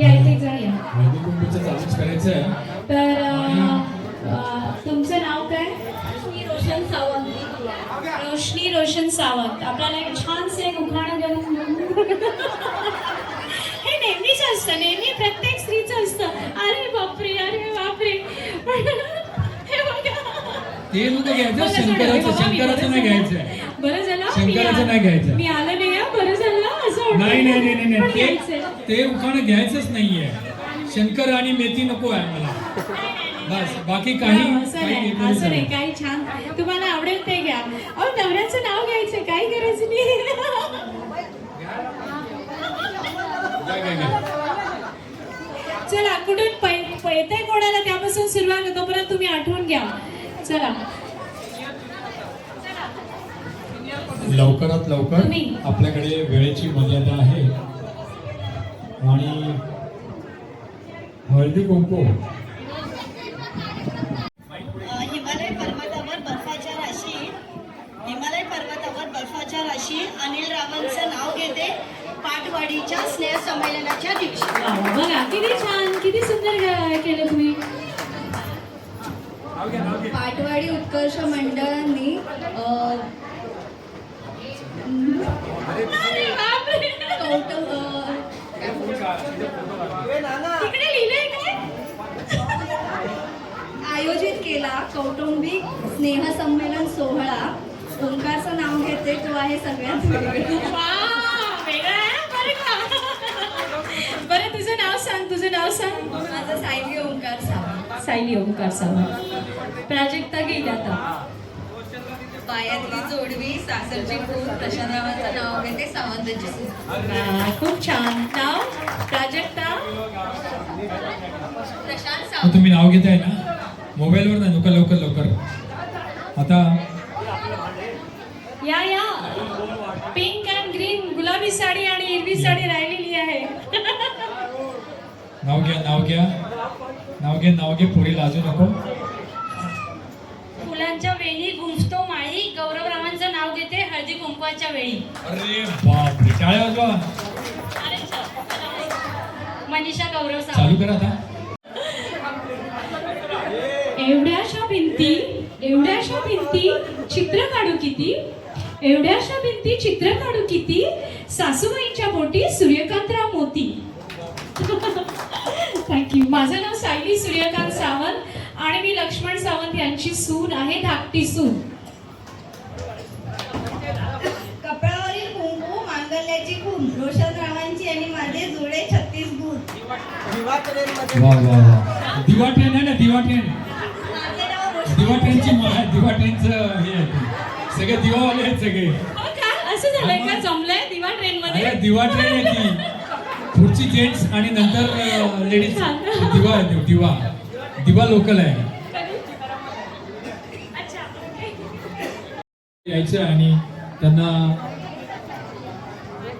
या इथे जा या हळदी कुंकूचं चालूच करायचं आहे तर अ, तुमचं नाव काय? मी रोशन सावंत. रोशनी रोशन सावंत. आपल्याला एक छानसे एक उखाणं देऊन हे नेहमीच असतं नेहमी प्रत्येक स्त्रीचं असतं. अरे बापरे अरे बापरे. हे बघा. ते नको घ्यायचं बरं झालं, शंकराचं बाबा, मी शंकराचं नाही. घ्यायचं बरं झालं. शंकराचं आ- नाही घ्यायचं. मी आलं नाही. नाही नाही नाही नाही. ते ते उखाणं घ्यायचंच नाहीये. शंकर आणि मेथी नको आहे मला बस बाकी काही असं काही नाही. काही छान तुम्हाला आवडेल ते घ्या. अहो नवऱ्याचं नाव घ्यायचं काही करायचं नाही. चला कुठून पै- कोणाला? त्यापासून सुरुवात तोपर्यंत तुम्ही आठवून घ्या. चला. लवकरात लवकर. आपल्याकडे वेळेची मर्यादा आहे. आणि हळदी कुंकू. हिमालय पर्वतावर बर्फाच्या राशी. हिमालय पर्वतावर बर्फाच्या राशी. अनिल रावांचं नाव घेते. पाटवाडीच्या स्नेह संमेलनाच्या दिवशी बघा किती छान किती सुंदर केलं तुम्ही. पाटवाडी उत्कर्ष मंडळांनी अ, अरे बापरे. कौटुंब अ, तिकडे लिहिलंय काय आयोजित केला कौटुंबिक स्नेहसंमेलन सोहळा. ओंकारचं नाव घेते तो आहे सगळ्यात बरं का? बरं तुझं नाव सांग तुझं नाव सांग. माझं सायली ओंकार सावंत. सायली ओंकार सावंत. प्राजक्ता गेली आता. पायातली जोडवी सासरची प्रशांतरावांचं नाव घेते खूप छान. नाव? प्राजक्ता? प्रशांत सावंत तुम्ही नाव घेताय ना? मोबाईलवर ना लवकर लवकर लवकर. आता या या. पिंक अँड ग्रीन गुलाबी साडी आणि हिरवी साडी राहिलेली आहे. नाव घ्या नाव घ्या. नाव घे नाव घे पुढे लाजू नको. फुलांच्या वेळी गुंफतो माळी. गौरवरावांचं नाव घेते हळदी कुंकवाच्या वेळी. अरे बापरे टाळ्या वाजवा? अरे मनीषा गौरव चालू करा आता. एवढ्याशा भिंती एवढ्याशा भिंती चित्र काढू किती? एवढ्याशा भिंती चित्र काढू किती? सासूबाईंच्या पोटी सूर्यकांतराव मोती. थँक्यू माझं नाव सायली सूर्यकांत सावंत. आणि मी लक्ष्मण सावंत यांची सून आहे धाकटी सून. कपडावरील कुंकू मांगल्याची खून. रोशन रावांची आणि माझे जुळे छत्तीस गुण दिवा ट्रेन आहे ना दिवा ट्रेन. दिवा ट्रेनची दिवा ट्रेनचं हे. सगळे दिवावाले आहेत सगळे. हो का असं झालंय का? जमलंय दिवा ट्रेन मध्ये अरे दिवा ट्रेन आहे ती. पुढची जेंट्स आणि नंतर लेडीज. दिवा दिवा. दिवा लोकल आहे. यायचं आहे आणि त्यांना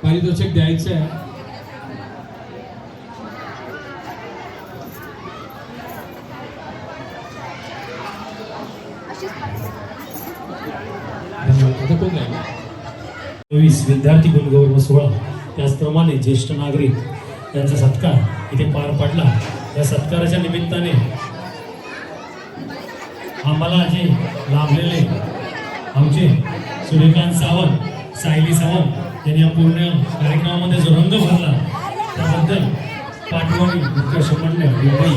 पारितोषिक द्यायचं आहे. चोवीस आता कोण विद्यार्थी गुणगौरव सोहळा. त्याचप्रमाणे ज्येष्ठ नागरिक यांचा सत्कार इथे पार पडला. या सत्काराच्या निमित्ताने आम्हाला जे लाभलेले आमचे सूर्यकांत सावंत सायली सावंत यांनी या पूर्ण कार्यक्रमामध्ये जो रंग भरला त्याबद्दल पाठवणी उत्कर्ष मंडळ मुंबई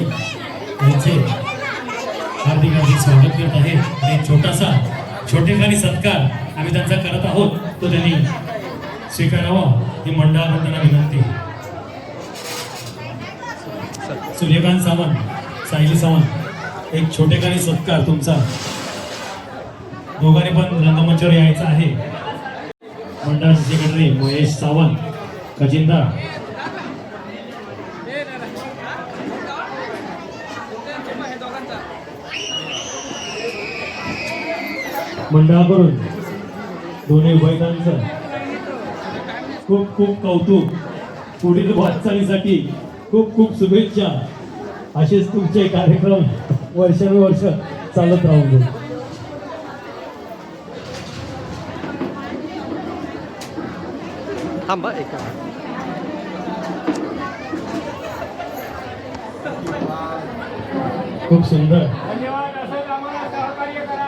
यांचे हार्दिक हार्दिक स्वागत करत आहे. आणि छोटासा छोटेखानी सत्कार आम्ही त्यांचा करत आहोत तो त्यांनी स्वीकारावा ही मंडळाकडून त्यांना विनंती सूर्यकांत सावंत सायली सावंत एक छोटेखानी सत्कार तुमचा. दोघांनी पण रंगमंचावर यायचं आहे. मंडळ सेक्रेटरी महेश सावंत खजिंदा मंडळाकडून दोन्ही बैलांचं खूप खूप कौतुक. पुढील वाटचालीसाठी खूप खूप शुभेच्छा. असेच तुमचे कार्यक्रम वर्षानुवर्ष चालत राहून दे एका खूप सुंदर.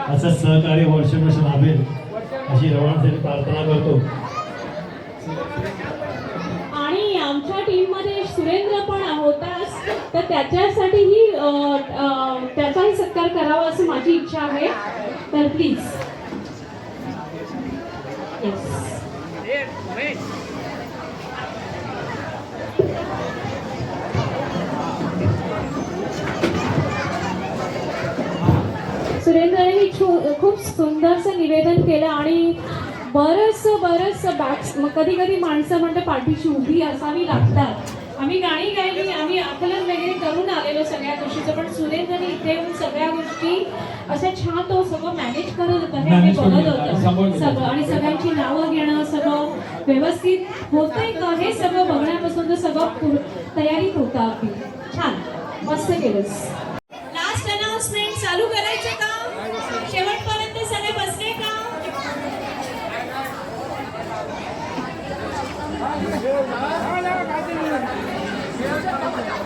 असं सहकार्य वर्षानुवर्ष लाभेल. अशी रवाना प्रार्थना करतो. तर त्याच्यासाठीही अ, त्याचाही सत्कार करावा असं माझी इच्छा आहे. तर प्लीज सुरेंद्रने खूप सुंदरसं निवेदन केलं आणि बरंचसं बरंचसं बॅक्स मग कधी कधी माणसं म्हणजे पाठीशी उभी असावी लागतात. आम्ही गाणी गायली आम्ही आकलन वगैरे करून आलेलो सगळ्या गोष्टीचं. पण सुरेंद्रने इथे येऊन सगळ्या गोष्टी असं छान तो सगळं मॅनेज करत होता हे आम्ही आणि होतो. सगळं आणि सगळ्यांची नावं घेणं सगळं व्यवस्थित होतंय का हे सगळं बघण्यापासून तर सगळं तयारीत होतं अगदी छान. मस्त केलंस.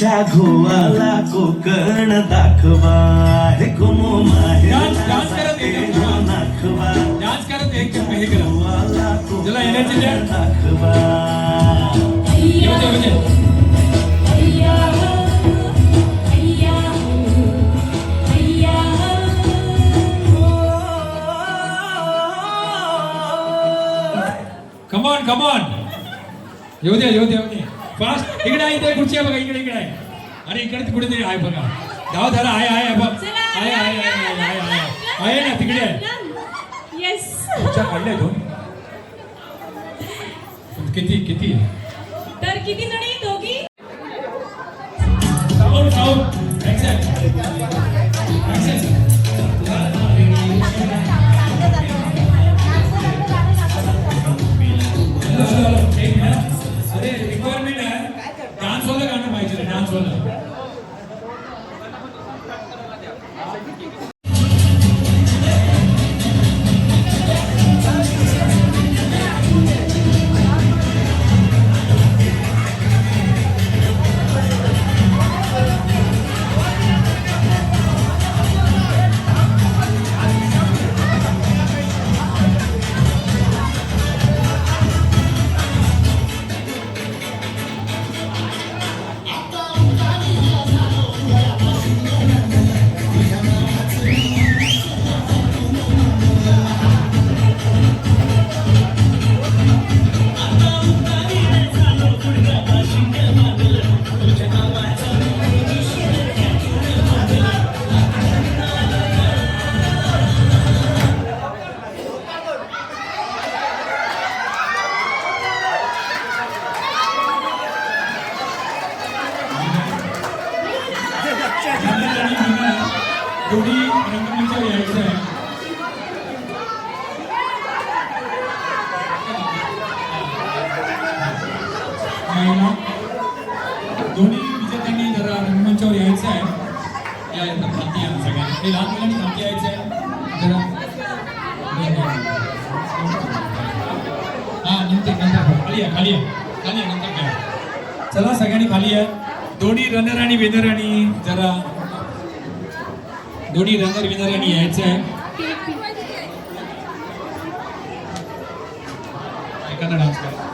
हिच्या घोवाला कोकण दाखवा. हे कुमो माहेर दाखवा घोवाला त्याला एनर्जी द्या दाखवा. येऊ दे, येऊ दे. अय्या अय्या अय्या कमॉन कमॉन येऊ दे येऊ दे येऊ दे. फास्ट इकडे आहे इथे खुर्ची आहे बघा इकडे इकडे आहे. अरे इकडे कुठेतरी आहे बघा. धाव धरा आहे आहे बघ. आहे आहे आहे आहे आहे आहे आहे. ना तिकडे आहे. येस खुर्च्या काढल्या दोन किती किती? तर किती जणी? दोन्ही रंगमंचावर यायचं आहे दोन्ही विजेत्यांनी जरा रंगमंचावर यायचं आहे या एकदम खालती सगळ्यांनी हे लहान मुलांनी यायचं आहे जरा दोन नंतर नंतर खाली या खाली खाली या नंतर घ्या चला सगळ्यांनी खाली आहे दोन्ही रनर आणि वेदर आणि जरा दोन्ही रनर विनर आणि यायचं आहे. एखादा डान्स करा.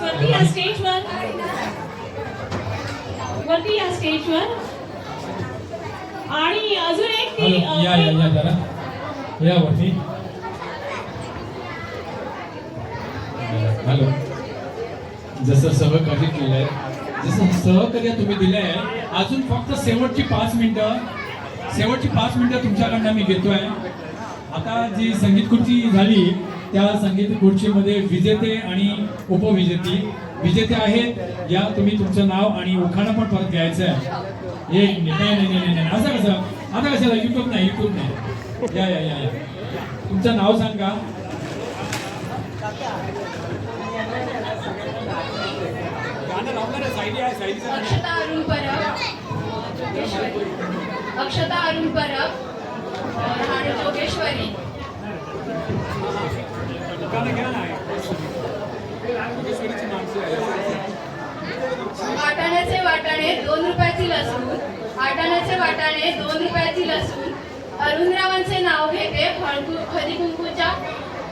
वरती या स्टेजवर वरती या स्टेजवर आणि अजून एक ती हॅलो या या या जरा. या वरती. हॅलो. जसं सहकार्य केलंय जसं सहकार्य तुम्ही दिलंय अजून फक्त शेवटची पाच मिनिटं. शेवटची पाच मिनिटं तुमच्याकडनं मी घेतोय. आता जी संगीत खुर्ची झाली त्या संगीत खुर्चीमध्ये विजेते आणि उपविजेते विजेते आहेत. या तुम्ही तुमचं नाव आणि उखाणा पण परत घ्यायचं आहे. एक नाही नाही नाही नाही नाही. असं कसं? आता कशाला? युट्यूब नाही युट्यूब नाही. या या या या. तुमचं नाव सांगा गाणं लावणार आहे सायली आहे सायलीचं गाणं. अक्षता अरुण परब. अक्षता अरुण परब. राहणार जोगेश्वरी. वाटाण्याचे वाटाणे दोन रुपयाची लसूण. वाटाण्याचे वाटाणे दोन रुपयाची लसूण. अरुणरावांचे नाव घेते हळकू हळदी कुंकूच्या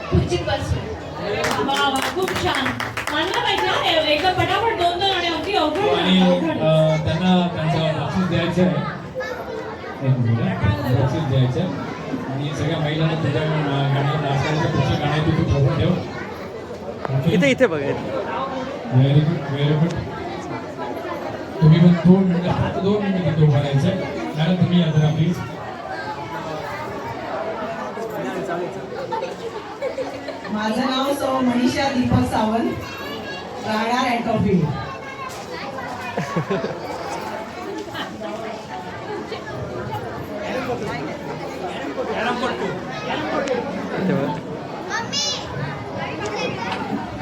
खुर्चीत बसून. खूप छान. म्हणलं पाहिजे एकदम पटापट दोन दोन आणि अगदी अवघड आणि आहे, अवघड. आहे. अं, त्यांना त्यांचं बक्षीस द्यायचं आहे. बक्षीस द्यायचं आहे. आणि सगळ्या महिलांना तुझ्या अं, गाण्याला नाचण्याचं पुढचं गाणं ते बघून ठेव. इथे इथे बघा व्हेरी गुड व्हेरी गुड तुम्ही पण दोन मिनिटं फक्त दोन मिनिटं तिथे उभं राहायचं मॅडम तुम्ही या जरा प्लीज माझं नाव सौ मनीषा दीपक सावंत. राहणार बघा मी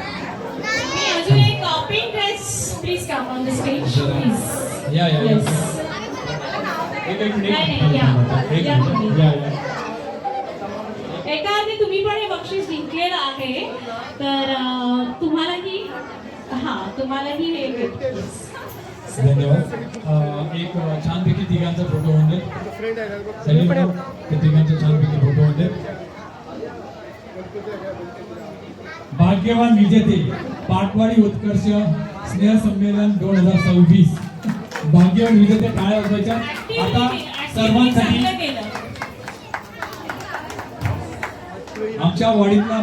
अजून एक pink dress please come on the stage please या या नाही, नाही, या. एक या मिनिट तुम्ही. या या एका अर्थी तुम्ही पण हे बक्षीस जिंकलेलं आहे तर अं, तुम्हालाही हा तुम्हालाही हे. धन्यवाद. एक छानपैकी तिघांचा फोटो तिघांचा छानपैकी फोटो भाग्यवान विजेते पाटवाडी उत्कर्ष स्नेह संमेलन दोन हजार सव्वीस. भाग्यवान विजेते टाळ्या वाजवायच्या आता सर्वांसाठी आमच्या वाडीतला